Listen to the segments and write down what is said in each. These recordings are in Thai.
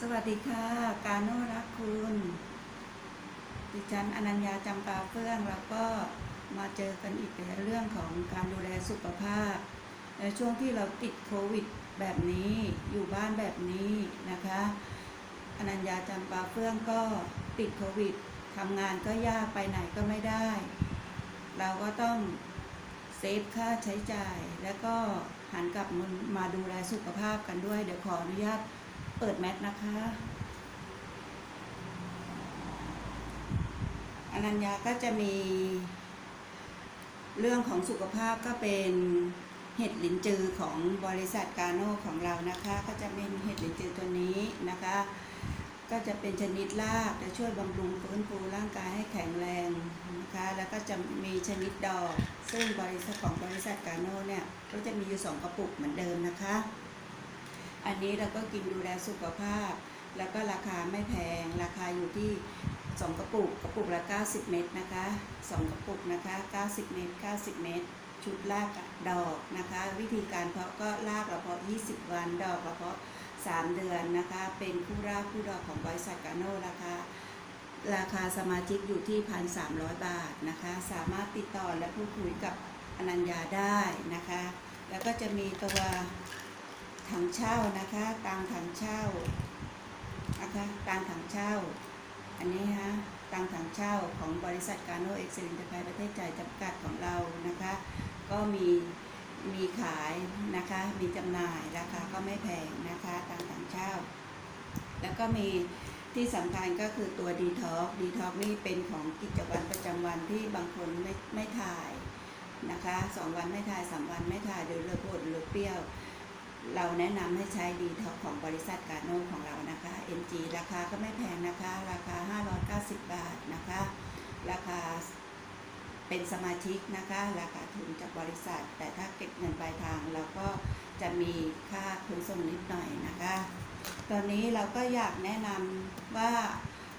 สวัสดีค่ะ กาโนรักคุณ ดิฉันอนัญญาจำปาเฟื่องแล้วก็มาเจอกันอีกในเรื่องของการดูแลสุขภาพ ในช่วงที่เราติดโควิดแบบนี้อยู่บ้านแบบนี้นะคะ อนัญญาจำปาเฟื่องก็ติดโควิดทำงานก็ยากไปไหนก็ไม่ได้ เราก็ต้องเซฟค่าใช้จ่าย แล้วก็หันกลับมาดูแลสุขภาพกันด้วย เดี๋ยวขออนุญาต เปิดแมทนะคะ อนัญญาก็จะมี เรื่องของสุขภาพก็เป็นเห็ดหลินจือของบริษัทกาโน่ของเรานะคะ ก็จะเป็นเห็ดหลินจือตัวนี้นะคะ ก็จะเป็นชนิดรากจะช่วยบำรุงฟื้นฟูร่างกายให้แข็งแรงนะคะ แล้วก็จะมีชนิดดอก ซึ่งบริษัทของบริษัทกาโน่เนี่ยก็จะมีอยู่สองกระปุกเหมือนเดิมนะคะ อันนี้เราก็กินดูแลสุขภาพ แล้วก็ราคาไม่แพง ราคาอยู่ที่ 2 กระปุก กระปุกละ 90 เม็ดนะคะ 2 กระปุกนะคะ 90 เม็ด90 เม็ดชุดรากดอกนะคะ วิธีการเพาะก็รากเราเพาะ 20 วัน ดอกเราเพาะ 3 เดือนนะคะ เป็นคู่รากคู่ดอกของบริษัทกาโนราคาราคาสมาชิกอยู่ที่ 1,300 บาทนะคะ สามารถติดต่อและพูดคุยกับอนัญญาได้นะคะ แล้วก็จะมีตัว ถังเช่านะคะ ตางถังเช่านะคะ ตางถังเช่า อันนี้ฮะตางถังเช่าของบริษัทการโนเอ็กซ์ลินเตอร์ไพรประเทศใจจำกัดของเรานะคะ ก็มีมีขายนะคะ มีจำหน่ายราคาก็ไม่แพงนะคะ ตางถังเช่า แล้วก็มีที่สำคัญก็คือตัวดีท็อกดีท็อกนี่เป็นของกิจวัตรประจำวันที่บางคนไม่ไม่ถ่ายนะคะสองวันไม่ถ่ายสามวันไม่ถ่ายเดือดเลือดปวดเลือดเปรี้ยว เราแนะนำให้ใช้ดีท็อกของบริษัทการโน่ของเรานะคะ MG ราคาก็ไม่แพงนะคะ ราคา 590 บาทนะคะ ราคาเป็นสมาชิกนะคะ ราคาทุนจากบริษัท แต่ถ้าเก็บเงินปลายทางเราก็จะมีค่าขนส่งนิดหน่อยนะคะ ตอนนี้เราก็อยากแนะนำว่า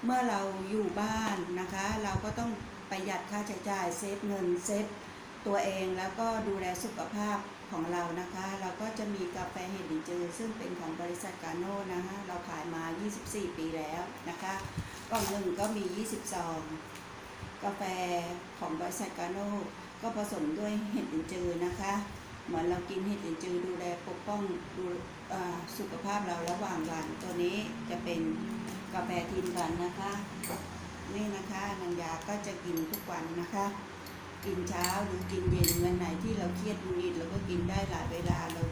เมื่อเราอยู่บ้านนะคะ เราก็ต้องประหยัดค่าใช้จ่ายเซฟเงินเซฟตัวเองแล้วก็ดูแลสุขภาพ ของเรานะคะ เราก็จะมีกาแฟเฮดลินจือซึ่งเป็นของบริษัทกาโน่นะคะเราขายมา 24 ปีแล้วนะคะกล่องหนึ่งก็มี 20 ซอง กาแฟของบริษัทกาโน่ก็ผสมด้วยเห็ดลินจือนะคะ เหมือนเรากินเห็ดลินจือดูแลปกป้องดูสุขภาพเราระหว่างวันตัวนี้จะเป็นกาแฟทินวันนะคะ นี่นะคะนัญญาก็จะกินทุกวันนะคะ กินเช้าหรือกินเย็นวันไหนที่เราเครียดหงุดหงิดเราก็กินได้หลายเวลาเรา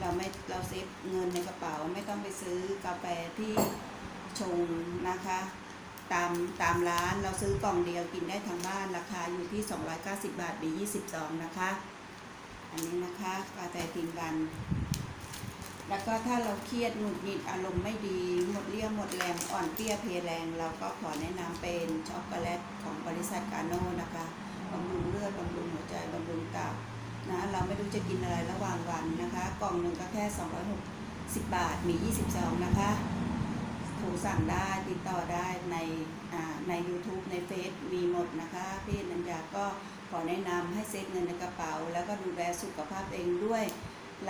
เราไม่เราเซฟเงินในกระเป๋าไม่ต้องไปซื้อกาแฟที่ชงนะคะ ตามตามร้านเราซื้อกล่องเดียวกินได้ทั้งบ้านราคาอยู่ที่ 290 บาทมี20ซองนะคะ อันนี้นะคะกาแฟทินวันแล้วก็ถ้าเราเครียดหงุดหงิดอารมณ์ไม่ดี หมดเรี่ยวหมดแรงอ่อนเปรี้ยเพลียแรง เราก็ขอแนะนำเป็นช็อกโกแลตของบริษัทกาโน่นะคะ บำรุงเลือดบำรุงหัวใจบำรุงตับนะเราไม่รู้จะกินอะไรระหว่างวันนะคะ กล่องหนึ่งก็แค่ 260 บาทมี 20ซองนะคะโทรสั่งได้ติดต่อได้ในใน YouTube ในเฟซมีหมดนะคะพี่นัญญาก็ขอแนะนำให้เซฟเงินในกระเป๋า แล้วก็ดูแลสุขภาพเองด้วย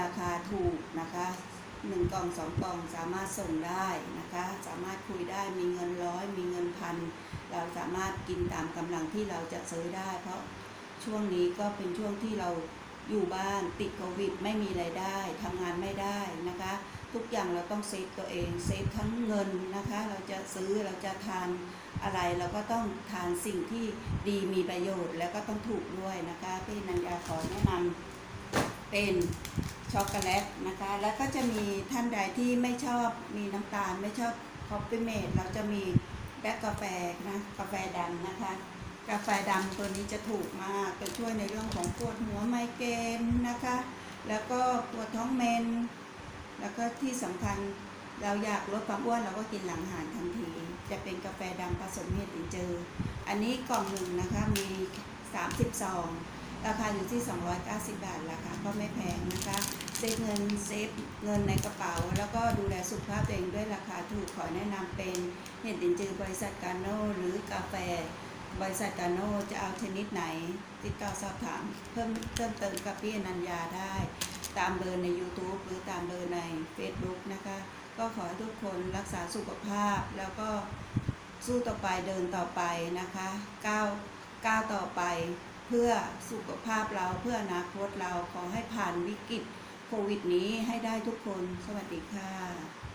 ราคาถูกนะคะหนึ่งกล่องสองกล่องสามารถส่งได้นะคะ สามารถคุยได้มีเงินร้อยมีามารถกินตามกำลังที่เราจะซื้อได้ เพราะช่วงนี้ก็เป็นช่วงที่เราอยู่บ้านติดโควิดไม่มีไรายได้ทำงานไม่ได้นะคะ ทุกอย่างเราต้องเซฟตัวเองเซฟทั้งเงินนะคะ เราจะซื้อเราจะทานอะไรเราก็ต้องทานสิ่งที่ดีมีประโยชน์ แล้วก็ต้องถูกด้วยนะคะพี่นัญญาขอแนะนำเป็นช็อกโกแลตนะคะ แล้วก็จะมีท่านใดที่ไม่ชอบมีน้ำตาลไม่ชอบคอฟฟี่เมดเราจะมี แบล็กกาแฟนะกาแฟดำนะคะ กาแฟดำตัวนี้จะถูกมากจะช่วยในเรื่องของปวดหัวไมเกรนนะคะ แล้วก็ปวดท้องเมน แล้วก็ที่สำคัญเราอยากลดความอ้วนเราก็กินหลังอาหารทันที จะเป็นกาแฟดำผสมเห็ดลินจืออันนี้กล่องหนึ่งนะคะมี 30ซองราคาอยู่ที่ 290 บาทราคาก็ไม่แพงนะคะ เซฟเงินเซฟเงินในกระเป๋า แล้วก็ดูแลสุขภาพตัวเองด้วยราคาถูกขอแนะนำเป็นเห็ดดินจือบริษัทการโนหรือกาแฟ บริษัทการโนจะเอาชนิดไหน ติดต่อสอบถาม เพิ่มเพิ่มเติมกับพี่อนัญญาได้ ตามเบอร์ใน YouTube หรือตามเบอร์ใน Facebook นะคะ ก็ขอให้ทุกคนรักษาสุขภาพแล้วก็สู้ต่อไปเดินต่อไปนะคะก้าวก้าวต่อไป เพื่อสุขภาพเราเพื่ออนาคตเราขอให้ผ่านวิกฤต โควิดนี้ให้ได้ทุกคน สวัสดีค่ะ